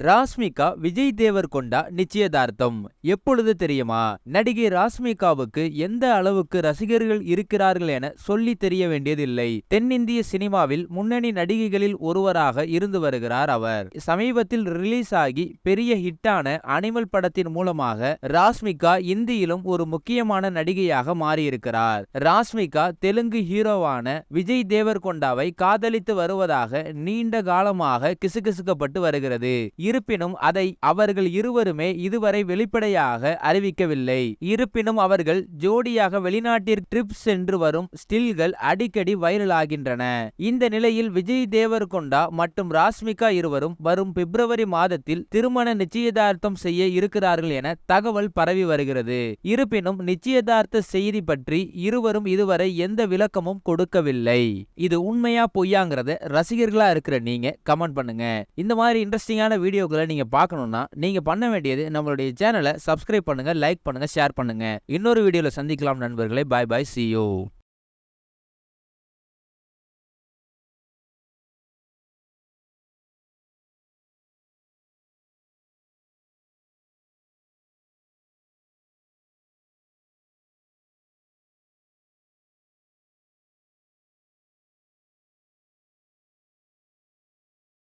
ராஸ்மிகா விஜய் தேவர் கொண்டா நிச்சயதார்த்தம். எப்பொழுது தெரியுமா? நடிகை ராஸ்மிகாவுக்கு எந்த அளவுக்கு ரசிகர்கள் இருக்கிறார்கள் என சொல்லி தெரிய வேண்டியதில்லை. தென்னிந்திய சினிமாவில் முன்னணி நடிகைகளில் ஒருவராக இருந்து வருகிறார் அவர். சமீபத்தில் ரிலீஸ் ஆகி பெரிய ஹிட்டான அனிமல் படத்தின் மூலமாக ராஸ்மிகா இந்தியிலும் ஒரு முக்கியமான நடிகையாக மாறியிருக்கிறார். ராஸ்மிகா தெலுங்கு ஹீரோவான விஜய் தேவர்கொண்டாவை காதலித்து வருவதாக நீண்ட காலமாக கிசுகிசுக்கப்பட்டு வருகிறது. இருப்பினும் அதை அவர்கள் இருவருமே இதுவரை வெளிப்படையாக அறிவிக்கவில்லை. இருப்பினும் அவர்கள் ஜோடியாக வெளிநாட்டிற்கு ட்ரிப் சென்று வரும் ஸ்டில்கள் அடிக்கடி வைரல் ஆகின்றன இந்த நிலையில் விஜய் தேவர்கொண்டா மற்றும் ராஸ்மிகா இருவரும் வரும் பிப்ரவரி மாதத்தில் திருமண நிச்சயதார்த்தம் செய்ய இருக்கிறார்கள் என தகவல் பரவி வருகிறது. இருப்பினும் நிச்சயதார்த்த செய்தி பற்றி இருவரும் இதுவரை எந்த விளக்கமும் கொடுக்கவில்லை. இது உண்மையா பொய்யாங்கிறத ரசிகர்களா இருக்கிற நீங்க கமெண்ட் பண்ணுங்க. இந்த மாதிரி இன்ட்ரெஸ்டிங்கான வீடியோக்களை நீங்க பார்க்கணும்னா நீங்க பண்ண வேண்டியது நம்மளுடைய சேனலை சப்ஸ்கிரைப் பண்ணுங்க லைக் பண்ணுங்க ஷேர் பண்ணுங்க. இன்னொரு வீடியோவில் சந்திக்கலாம் நண்பர்களே. பாய் பாய். See